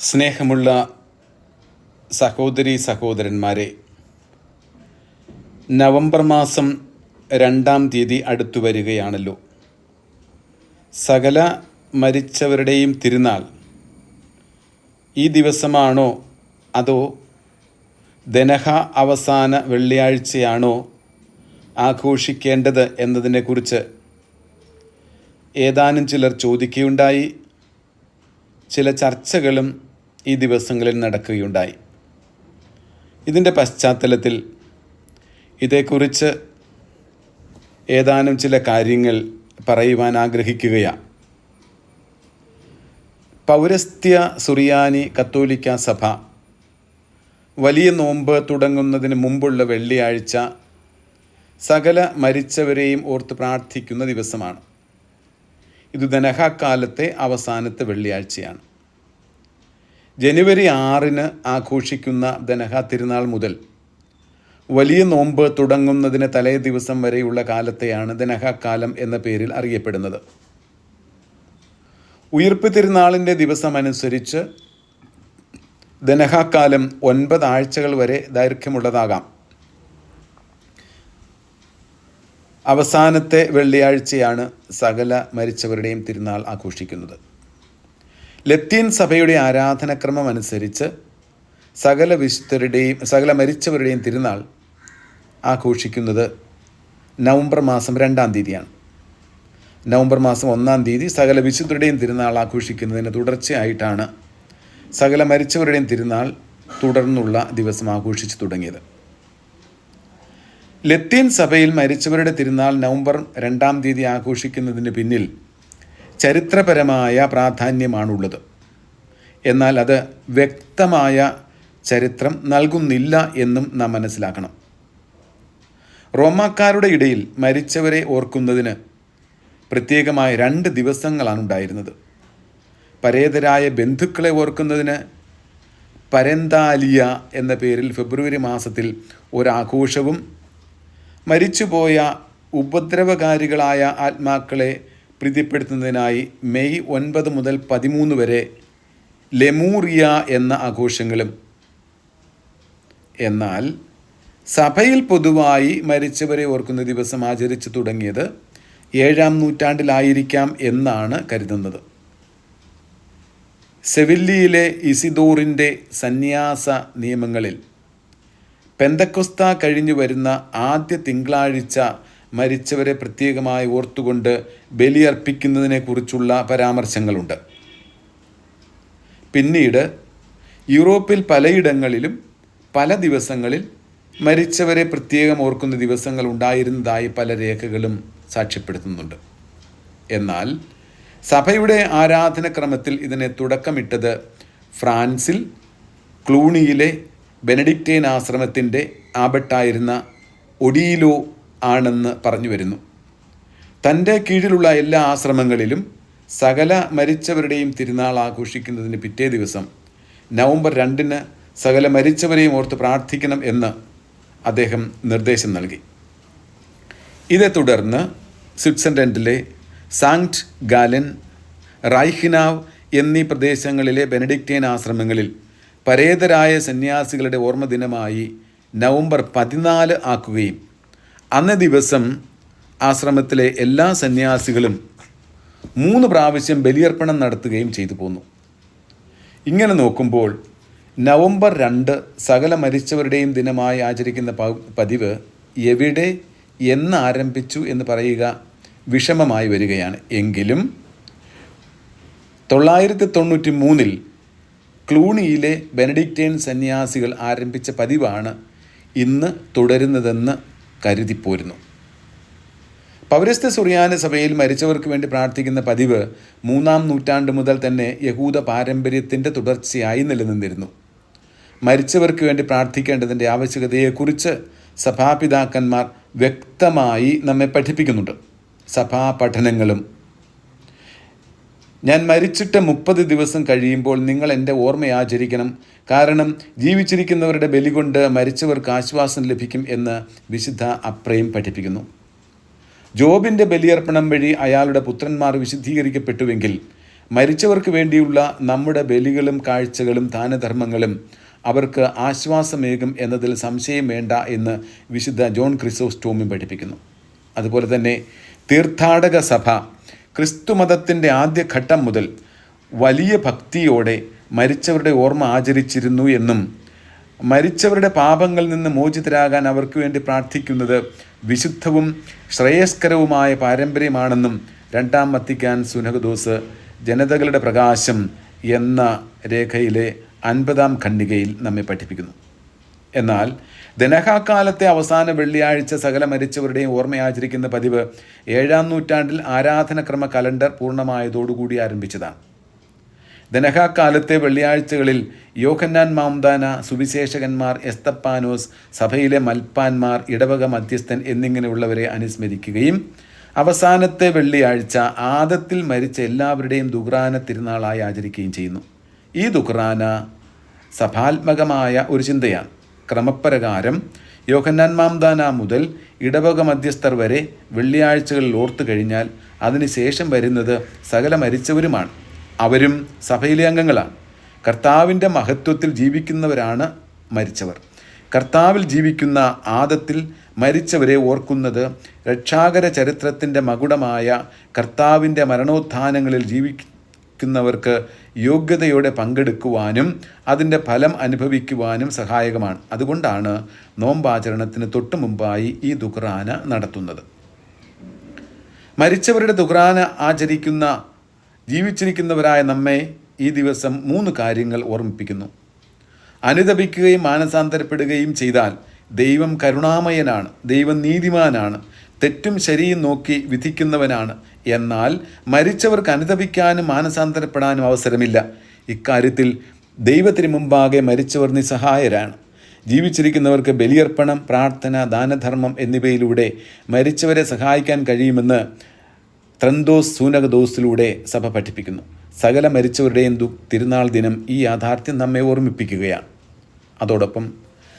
സ്നേഹമുള്ള സഹോദരി സഹോദരന്മാരെ നവംബർ മാസം രണ്ടാം തീയതി അടുത്തു വരികയാണല്ലോ. സകല മരിച്ചവരുടെയും തിരുനാൾ ഈ ദിവസമാണോ അതോ ദനഹ അവസാന വെള്ളിയാഴ്ചയാണോ ആഘോഷിക്കേണ്ടത് എന്നതിനെക്കുറിച്ച് ഏതാനും ചിലർ ചോദിക്കുകയുണ്ടായി. ചില ചർച്ചകളും ഈ ദിവസങ്ങളിൽ നടക്കുകയുണ്ടായി. ഇതിന്റെ പശ്ചാത്തലത്തിൽ ഇതേക്കുറിച്ച് ഏതാനും ചില കാര്യങ്ങൾ പറയുവാൻ ആഗ്രഹിക്കുകയാണ് പൗരസ്ത്യ സുറിയാനി കത്തോലിക്ക സഭ വലിയ നോമ്പ് തുടങ്ങുന്നതിന് മുമ്പുള്ള വെള്ളിയാഴ്ച സകല മരിച്ചവരെയും ഓർത്ത് പ്രാർത്ഥിക്കുന്ന ദിവസമാണ്. ഇത് ധനഹാക്കാലത്തെ അവസാനത്തെ വെള്ളിയാഴ്ചയാണ്. ജനുവരി ആറിന് ആഘോഷിക്കുന്ന ദനഹ തിരുനാൾ മുതൽ വലിയ നോമ്പ് തുടങ്ങുന്നതിന് തലേ ദിവസം വരെയുള്ള കാലത്തെയാണ് ദനഹക്കാലം എന്ന പേരിൽ അറിയപ്പെടുന്നത്. ഉയർപ്പ് തിരുനാളിന്റെ ദിവസമനുസരിച്ച് ദനഹാക്കാലം ഒൻപത് ആഴ്ചകൾ വരെ ദൈർഘ്യമുള്ളതാകാം. അവസാനത്തെ വെള്ളിയാഴ്ചയാണ് സകല മരിച്ചവരുടെയും തിരുനാൾ ആഘോഷിക്കുന്നത്. ലത്തീൻ സഭയുടെ ആരാധനക്രമം അനുസരിച്ച് സകല വിശുദ്ധരുടെയും സകല മരിച്ചവരുടെയും തിരുനാൾ ആഘോഷിക്കുന്നത് നവംബർ മാസം രണ്ടാം തീയതിയാണ്. നവംബർ മാസം ഒന്നാം തീയതി സകല വിശുദ്ധരുടെയും തിരുനാൾ ആഘോഷിക്കുന്നതിന് തുടർച്ചയായിട്ടാണ് സകല മരിച്ചവരുടെയും തിരുനാൾ തുടർന്നുള്ള ദിവസം ആഘോഷിച്ചു തുടങ്ങിയത്. ലത്തീൻ സഭയിൽ മരിച്ചവരുടെ തിരുനാൾ നവംബർ രണ്ടാം തീയതി ആഘോഷിക്കുന്നതിന് പിന്നിൽ ചരിത്രപരമായ പ്രാധാന്യമാണുള്ളത്. എന്നാൽ അത് വ്യക്തമായ ചരിത്രം നൽകുന്നില്ല എന്നും നാം മനസ്സിലാക്കണം. റോമാക്കാരുടെ ഇടയിൽ മരിച്ചവരെ ഓർക്കുന്നതിന് പ്രത്യേകമായ രണ്ട് ദിവസങ്ങളാണ് ഉണ്ടായിരുന്നത്. പരേതരായ ബന്ധുക്കളെ ഓർക്കുന്നതിന് പരന്താലിയ എന്ന പേരിൽ ഫെബ്രുവരി മാസത്തിൽ ഒരാഘോഷവും മരിച്ചുപോയ ഉപദ്രവകാരികളായ ആത്മാക്കളെ പ്രീതിപ്പെടുത്തുന്നതിനായി മെയ് ഒൻപത് മുതൽ പതിമൂന്ന് വരെ ലെമൂറിയ എന്ന ആഘോഷങ്ങളും. എന്നാൽ സഭയിൽ പൊതുവായി മരിച്ചവരെ ഓർക്കുന്ന ദിവസം ആചരിച്ചു തുടങ്ങിയത് ഏഴാം നൂറ്റാണ്ടിലായിരിക്കാം എന്നാണ് കരുതുന്നത്. സെവില്ലിയിലെ ഇസിദോറിന്റെ സന്യാസ നിയമങ്ങളിൽ പെന്തക്കൊസ്ത കഴിഞ്ഞു വരുന്ന ആദ്യ തിങ്കളാഴ്ച മരിച്ചവരെ പ്രത്യേകമായി ഓർത്തുകൊണ്ട് ബലിയർപ്പിക്കുന്നതിനെക്കുറിച്ചുള്ള പരാമർശങ്ങളുണ്ട്. പിന്നീട് യൂറോപ്പിൽ പലയിടങ്ങളിലും പല ദിവസങ്ങളിൽ മരിച്ചവരെ പ്രത്യേകം ഓർക്കുന്ന ദിവസങ്ങൾ ഉണ്ടായിരുന്നതായി പല രേഖകളും സാക്ഷ്യപ്പെടുത്തുന്നുണ്ട്. എന്നാൽ സഭയുടെ ആരാധനക്രമത്തിൽ ഇതിനെ തുടക്കമിട്ടത് ഫ്രാൻസിൽ ക്ലൂണിയിലെ ബെനഡിക്റ്റേൻ ആശ്രമത്തിന്റെ ആബട്ടായിരുന്ന ഒഡീലോ ആണെന്ന് പറഞ്ഞു വരുന്നു. തന്റെ കീഴിലുള്ള എല്ലാ ആശ്രമങ്ങളിലും സകല മരിച്ചവരുടെയും തിരുനാൾ ആഘോഷിക്കുന്നതിന് പിറ്റേ ദിവസം നവംബർ രണ്ടിന് സകല മരിച്ചവരെയും ഓർത്ത് പ്രാർത്ഥിക്കണം എന്ന് അദ്ദേഹം നിർദ്ദേശം നൽകി. ഇതേ തുടർന്ന് സ്വിറ്റ്സർലൻഡിലെ സാങ്ക്ട് ഗാലൻ റൈഹിനാവ് എന്നീ പ്രദേശങ്ങളിലെ ബെനഡിക്റ്റേൻ ആശ്രമങ്ങളിൽ പരേതരായ സന്യാസികളുടെ ഓർമ്മ ദിനമായി നവംബർ പതിനാല് ആക്കുകയും അന്നേ ദിവസം ആശ്രമത്തിലെ എല്ലാ സന്യാസികളും മൂന്ന് പ്രാവശ്യം ബലിയർപ്പണം നടത്തുകയും ചെയ്തു പോന്നു. ഇങ്ങനെ നോക്കുമ്പോൾ നവംബർ രണ്ട് സകല മരിച്ചവരുടെയും ദിനമായി ആചരിക്കുന്ന പതിവ് എവിടെ എന്ന് ആരംഭിച്ചു എന്ന് പറയുക വിഷമമായി വരികയാണ്. എങ്കിലും തൊള്ളായിരത്തി തൊണ്ണൂറ്റി മൂന്നിൽ ക്ലൂണിയിലെ ബെനഡിക്റ്റേൻ സന്യാസികൾ ആരംഭിച്ച പതിവാണ് ഇന്ന് തുടരുന്നതെന്ന് കരുതിപ്പോരുന്നു. പൗരസ്ത സുറിയാന സഭയിൽ മരിച്ചവർക്ക് വേണ്ടി പ്രാർത്ഥിക്കുന്ന പതിവ് മൂന്നാം നൂറ്റാണ്ട് മുതൽ തന്നെ യഹൂദ പാരമ്പര്യത്തിന്റെ തുടർച്ചയായി നിലനിന്നിരുന്നു. മരിച്ചവർക്ക് വേണ്ടി പ്രാർത്ഥിക്കേണ്ടതിന്റെ ആവശ്യകതയെക്കുറിച്ച് സഭാപിതാക്കന്മാർ വ്യക്തമായി നമ്മെ പഠിപ്പിക്കുന്നുണ്ട്. സഭാ പഠനങ്ങളും ഞാൻ മരിച്ചിട്ട് മുപ്പത് ദിവസം കഴിയുമ്പോൾ നിങ്ങൾ എന്റെ ഓർമ്മ ആചരിക്കണം കാരണം ജീവിച്ചിരിക്കുന്നവരുടെ ബലി കൊണ്ട് മരിച്ചവർക്ക് ആശ്വാസം ലഭിക്കും എന്ന് വിശുദ്ധ അപ്രയും പഠിപ്പിക്കുന്നു. ജോബിന്റെ ബലിയർപ്പണം വഴി അയാളുടെ പുത്രന്മാർ വിശുദ്ധീകരിക്കപ്പെട്ടുവെങ്കിൽ മരിച്ചവർക്ക് വേണ്ടിയുള്ള നമ്മുടെ ബലികളും കാഴ്ചകളും ദാനധർമ്മങ്ങളും അവർക്ക് ആശ്വാസമേകും എന്നതിൽ സംശയം വേണ്ട എന്ന് വിശുദ്ധ ജോൺ ക്രിസോസ് ടോമി പഠിപ്പിക്കുന്നു. അതുപോലെ തന്നെ തീർത്ഥാടക സഭ ക്രിസ്തുമതത്തിന്റെ ആദ്യഘട്ടം മുതൽ വലിയ ഭക്തിയോടെ മരിച്ചവരുടെ ഓർമ്മ ആചരിച്ചിരുന്നു എന്നും മരിച്ചവരുടെ പാപങ്ങളിൽ നിന്ന് മോചിതരാകാൻ അവർക്ക് വേണ്ടി പ്രാർത്ഥിക്കുന്നത് വിശുദ്ധവും ശ്രേയസ്കരവുമായ പാരമ്പര്യമാണെന്നും രണ്ടാം വത്തിക്കാൻ സുനഹദോസ് ജനതകളുടെ പ്രകാശം എന്ന രേഖയിലെ അൻപതാം ഖണ്ഡികയിൽ നമ്മെ പഠിപ്പിക്കുന്നു. എന്നാൽ ദനഹാക്കാലത്തെ അവസാന വെള്ളിയാഴ്ച സകല മരിച്ചവരുടെയും ഓർമ്മയാചരിക്കുന്ന പതിവ് ഏഴാം നൂറ്റാണ്ടിൽ ആരാധനക്രമ കലണ്ടർ പൂർണമായതോടുകൂടി ആരംഭിച്ചതാണ്. ദനഹാക്കാലത്തെ വെള്ളിയാഴ്ചകളിൽ യോഹന്നാൻ മാംദാന സുവിശേഷകന്മാർ എസ്തപ്പാനോസ് സഭയിലെ മൽപ്പാന്മാർ ഇടവക മധ്യസ്ഥൻ എന്നിങ്ങനെയുള്ളവരെ അനുസ്മരിക്കുകയും അവസാനത്തെ വെള്ളിയാഴ്ച ആദത്തിൽ മരിച്ച എല്ലാവരുടെയും ദുഖ്രാന തിരുനാളായി ആചരിക്കുകയും ചെയ്യുന്നു. ഈ ദുഖ്രാന സഭാത്മകമായ ഒരു ചിന്തയാണ്. ക്രമപ്രകാരം യോഹന്നാൻ മാംദാന മുതൽ ഇടവക മധ്യസ്ഥർ വരെ വെള്ളിയാഴ്ചകളിൽ ഓർത്തു കഴിഞ്ഞാൽ അതിനുശേഷം വരുന്നത് സകല മരിച്ചവരുമാണ്. അവരും സഭയിലെ അംഗങ്ങളാണ്. കർത്താവിന്റെ മഹത്വത്തിൽ ജീവിക്കുന്നവരാണ് മരിച്ചവർ. കർത്താവിൽ ജീവിക്കുന്ന ആദത്തിൽ മരിച്ചവരെ ഓർക്കുന്നത് രക്ഷാകര ചരിത്രത്തിന്റെ മകുടമായ കർത്താവിന്റെ മരണോത്ഥാനങ്ങളിൽ ജീവിക്കുന്നവർക്ക് യോഗ്യതയോടെ പങ്കെടുക്കുവാനും അതിന്റെ ഫലം അനുഭവിക്കുവാനും സഹായകമാണ്. അതുകൊണ്ടാണ് നോമ്പാചരണത്തിന് തൊട്ടു മുമ്പായി ഈ ദുഖ്റാന നടത്തുന്നത്. മരിച്ചവരുടെ ദുഖ്റാന ആചരിക്കുന്ന ജീവിച്ചിരിക്കുന്നവരായ നമ്മെ ഈ ദിവസം മൂന്ന് കാര്യങ്ങൾ ഓർമ്മിപ്പിക്കുന്നു. അനുദപിക്കുകയും മാനസാന്തരപ്പെടുകയും ചെയ്താൽ ദൈവം കരുണാമയനാണ് ദൈവം നീതിമാനാണ് തെറ്റും ശരിയും നോക്കി വിധിക്കുന്നവനാണ്. എന്നാൽ മരിച്ചവർക്ക് അനുതപിക്കാനും മാനസാന്തരപ്പെടാനും അവസരമില്ല. ഇക്കാര്യത്തിൽ ദൈവത്തിന് മുമ്പാകെ മരിച്ചവർ നിസ്സഹായരാണ്. ജീവിച്ചിരിക്കുന്നവർക്ക് ബലിയർപ്പണം പ്രാർത്ഥന ദാനധർമ്മം എന്നിവയിലൂടെ മരിച്ചവരെ സഹായിക്കാൻ കഴിയുമെന്ന് ത്രന്തോസ് സൂനകദോസിലൂടെ സഭ പഠിപ്പിക്കുന്നു. സകല മരിച്ചവരുടെയും ദു തിരുനാൾ ദിനം ഈ യാഥാർത്ഥ്യം നമ്മെ ഓർമ്മിപ്പിക്കുകയാണ്. അതോടൊപ്പം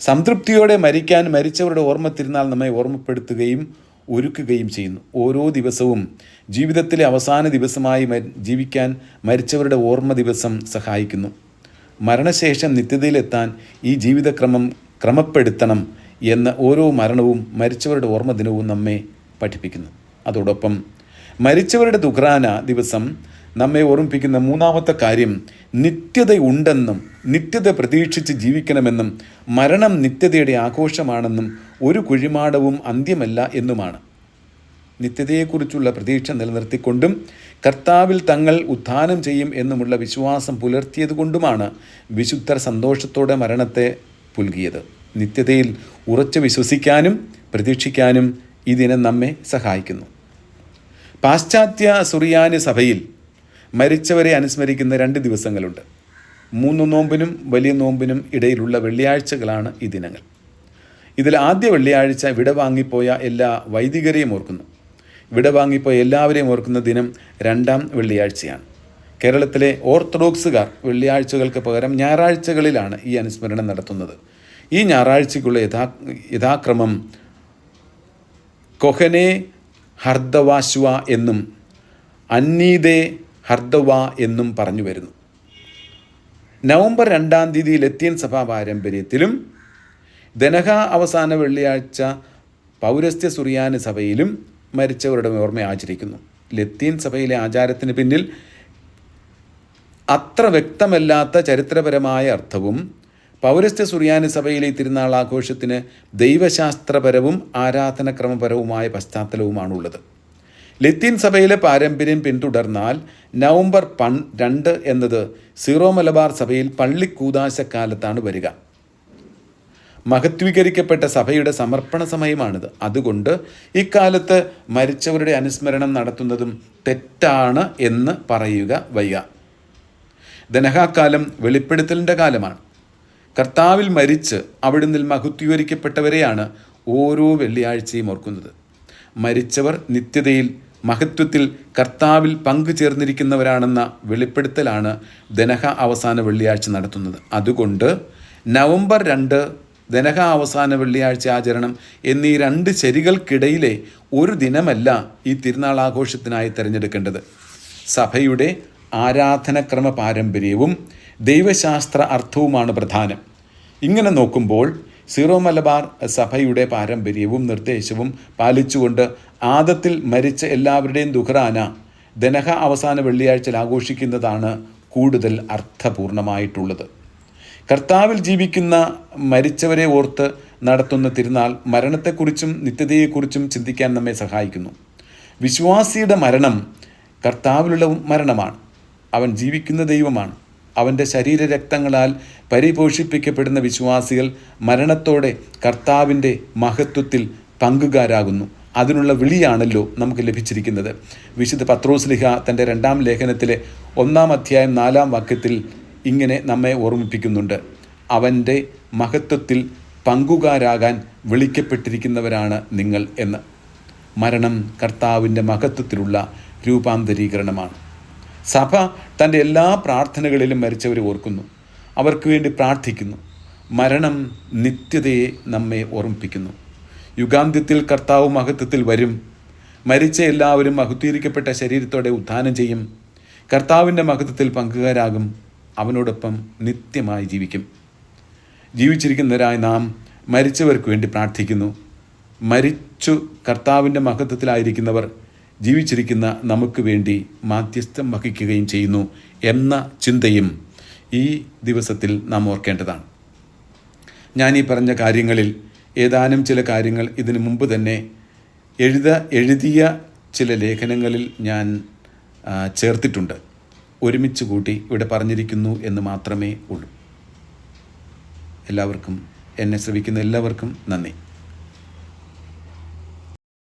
സംതൃപ്തിയോടെ മരിക്കാൻ മരിച്ചവരുടെ ഓർമ്മ തിരുനാൾ നമ്മെ ഓർമ്മപ്പെടുത്തുകയും ഒരുക്കുകയും ചെയ്യുന്നു. ഓരോ ദിവസവും ജീവിതത്തിലെ അവസാന ദിവസമായി ജീവിക്കാൻ മരിച്ചവരുടെ ഓർമ്മ ദിവസം സഹായിക്കുന്നു. മരണശേഷം നിത്യതയിലെത്താൻ ഈ ജീവിതക്രമം ക്രമപ്പെടുത്തണം എന്ന ഓരോ മരണവും മരിച്ചവരുടെ ഓർമ്മ ദിനവും നമ്മെ പഠിപ്പിക്കുന്നു. അതോടൊപ്പം മരിച്ചവരുടെ ദുഖ്രാന ദിവസം നമ്മെ ഓർമ്മിപ്പിക്കുന്ന മൂന്നാമത്തെ കാര്യം നിത്യതയുണ്ടെന്നും നിത്യത പ്രതീക്ഷിച്ച് ജീവിക്കണമെന്നും മരണം നിത്യതയുടെ ആഘോഷമാണെന്നും ഒരു കുഴിമാടവും അന്ത്യമല്ല എന്നുമാണ്. നിത്യതയെക്കുറിച്ചുള്ള പ്രതീക്ഷ നിലനിർത്തിക്കൊണ്ടും കർത്താവിൽ തങ്ങൾ ഉത്ഥാനം ചെയ്യും എന്നുമുള്ള വിശ്വാസം പുലർത്തിയതുകൊണ്ടുമാണ് വിശുദ്ധർ സന്തോഷത്തോടെ മരണത്തെ പുൽകിയത്. നിത്യതയിൽ ഉറച്ചു വിശ്വസിക്കാനും പ്രതീക്ഷിക്കാനും ഇതിനെ നമ്മെ സഹായിക്കുന്നു. പാശ്ചാത്യ സുറിയാനി സഭയിൽ മരിച്ചവരെ അനുസ്മരിക്കുന്ന രണ്ട് ദിവസങ്ങളുണ്ട്. മൂന്ന് നോമ്പിനും വലിയ നോമ്പിനും ഇടയിലുള്ള വെള്ളിയാഴ്ചകളാണ് ഈ ദിനങ്ങൾ. ഇതിൽ ആദ്യ വെള്ളിയാഴ്ച വിട വാങ്ങിപ്പോയ എല്ലാ വൈദികരെയും ഓർക്കുന്നു. വിട വാങ്ങിപ്പോയ എല്ലാവരെയും ഓർക്കുന്ന ദിനം രണ്ടാം വെള്ളിയാഴ്ചയാണ്. കേരളത്തിലെ ഓർത്തഡോക്സുകാർ വെള്ളിയാഴ്ചകൾക്ക് പകരം ഞായറാഴ്ചകളിലാണ് ഈ അനുസ്മരണം നടത്തുന്നത്. ഈ ഞായറാഴ്ചയ്ക്കുള്ള യഥാ യഥാക്രമം കൊഹനെ ഹർദവാശ്വ എന്നും അന്നീതേ ഹർദവ എന്നും പറഞ്ഞു വരുന്നു. നവംബർ രണ്ടാം തീയതി ലത്തീൻ സഭാ പാരമ്പര്യത്തിലും ദനഹ അവസാന വെള്ളിയാഴ്ച പൗരസ്ത്യ സുറിയാനി സഭയിലും മരിച്ചവരുടെ ഓർമ്മ ആചരിക്കുന്നു. ലത്തീൻ സഭയിലെ ആചാരത്തിന് പിന്നിൽ അത്ര വ്യക്തമല്ലാത്ത ചരിത്രപരമായ അർത്ഥവും പൗരസ്ത്യ സുറിയാനി സഭയിലെ തിരുനാൾ ആഘോഷത്തിന് ദൈവശാസ്ത്രപരവും ആരാധനക്രമപരവുമായ പശ്ചാത്തലവുമാണുള്ളത്. ലത്തീൻ സഭയിലെ പാരമ്പര്യം പിന്തുടർന്നാൽ നവംബർ പൺ രണ്ട് എന്നത് സീറോ മലബാർ സഭയിൽ പള്ളിക്കൂതാശക്കാലത്താണ് വരിക. മഹത്വീകരിക്കപ്പെട്ട സഭയുടെ സമർപ്പണ സമയമാണിത് അതുകൊണ്ട് ഇക്കാലത്ത് മരിച്ചവരുടെ അനുസ്മരണം നടത്തുന്നതും തെറ്റാണ് എന്ന് പറയുക വയ്യ. ദനഹാക്കാലം വെളിപ്പെടുത്തലിന്റെ കാലമാണ്. കർത്താവിൽ മരിച്ച് അവിടുന്ന് മഹത്വീകരിക്കപ്പെട്ടവരെയാണ് ഓരോ വെള്ളിയാഴ്ചയും ഓർക്കുന്നത്. മരിച്ചവർ നിത്യതയിൽ മഹത്വത്തിൽ കർത്താവിൽ പങ്കുചേർന്നിരിക്കുന്നവരാണെന്ന വെളിപ്പെടുത്തലാണ് ധനഹ അവസാന വെള്ളിയാഴ്ച നടത്തുന്നത്. അതുകൊണ്ട് നവംബർ രണ്ട് ദനഹ അവസാന വെള്ളിയാഴ്ച ആചരണം എന്നീ രണ്ട് ശരികൾക്കിടയിലെ ഒരു ദിനമല്ല ഈ തിരുനാൾ ആഘോഷത്തിനായി തിരഞ്ഞെടുക്കേണ്ടത്. സഭയുടെ ആരാധനക്രമ പാരമ്പര്യവും ദൈവശാസ്ത്ര അർത്ഥവുമാണ് പ്രധാനം. ഇങ്ങനെ നോക്കുമ്പോൾ സീറോ മലബാർ സഭയുടെ പാരമ്പര്യവും നിർദ്ദേശവും പാലിച്ചുകൊണ്ട് ആദത്തിൽ മരിച്ച എല്ലാവരുടെയും ദുഹ്റാന ദനഹ അവസാന വെള്ളിയാഴ്ചയിൽ ആഘോഷിക്കുന്നതാണ് കൂടുതൽ അർത്ഥപൂർണമായിട്ടുള്ളത്. കർത്താവിൽ ജീവിക്കുന്ന മരിച്ചവരെ ഓർത്ത് നടത്തുന്ന തിരുനാൾ മരണത്തെക്കുറിച്ചും നിത്യതയെക്കുറിച്ചും ചിന്തിക്കാൻ നമ്മെ സഹായിക്കുന്നു. വിശ്വാസിയുടെ മരണം കർത്താവിലുള്ള മരണമാണ്. അവൻ ജീവിക്കുന്ന ദൈവമാണ്. അവന്റെ ശരീരരക്തങ്ങളാൽ പരിപോഷിപ്പിക്കപ്പെടുന്ന വിശ്വാസികൾ മരണത്തോടെ കർത്താവിന്റെ മഹത്വത്തിൽ പങ്കുകാരാകുന്നു. അതിനുള്ള വിളിയാണല്ലോ നമുക്ക് ലഭിച്ചിരിക്കുന്നത്. വിശുദ്ധ പത്രോസ്ലിഹ തന്റെ രണ്ടാം ലേഖനത്തിലെ ഒന്നാം അധ്യായം നാലാം വാക്യത്തിൽ ഇങ്ങനെ നമ്മെ ഓർമ്മിപ്പിക്കുന്നുണ്ട്. അവന്റെ മഹത്വത്തിൽ പങ്കുകാരാകാൻ വിളിക്കപ്പെട്ടിരിക്കുന്നവരാണ് നിങ്ങൾ എന്ന്. മരണം കർത്താവിന്റെ മഹത്വത്തിലുള്ള രൂപാന്തരീകരണമാണ്. സഭ തന്റെ എല്ലാ പ്രാർത്ഥനകളിലും മരിച്ചവരെ ഓർക്കുന്നു. അവർക്ക് വേണ്ടി പ്രാർത്ഥിക്കുന്നു. മരണം നിത്യതയെ നമ്മെ ഓർമ്മിപ്പിക്കുന്നു. യുഗാന്ത്യത്തിൽ കർത്താവ് മഹത്വത്തിൽ വരും. മരിച്ച എല്ലാവരും മഹത്വീകരിക്കപ്പെട്ട ശരീരത്തോടെ ഉത്ഥാനം ചെയ്യും. കർത്താവിന്റെ മഹത്വത്തിൽ പങ്കുകാരാകും. അവനോടൊപ്പം നിത്യമായി ജീവിക്കും. ജീവിച്ചിരിക്കുന്നവരായ നാം മരിച്ചവർക്ക് വേണ്ടി പ്രാർത്ഥിക്കുന്നു. മരിച്ചു കർത്താവിന്റെ മഹത്വത്തിലായിരിക്കുന്നവർ ജീവിച്ചിരിക്കുന്ന നമുക്ക് വേണ്ടി മാധ്യസ്ഥം വഹിക്കുകയും ചെയ്യുന്നു എന്ന ചിന്തയും ഈ ദിവസത്തിൽ നാം ഓർക്കേണ്ടതാണ്. ഞാൻ ഈ പറഞ്ഞ കാര്യങ്ങളിൽ ഏതാനും ചില കാര്യങ്ങൾ ഇതിനു മുമ്പ് തന്നെ എഴുത എഴുതിയ ചില ലേഖനങ്ങളിൽ ഞാൻ ചേർത്തിട്ടുണ്ട്. ഒരുമിച്ച് കൂട്ടി ഇവിടെ പറഞ്ഞിരിക്കുന്നു എന്ന് മാത്രമേ ഉള്ളൂ. എല്ലാവർക്കും എന്നെ ശ്രവിക്കുന്ന എല്ലാവർക്കും നന്ദി.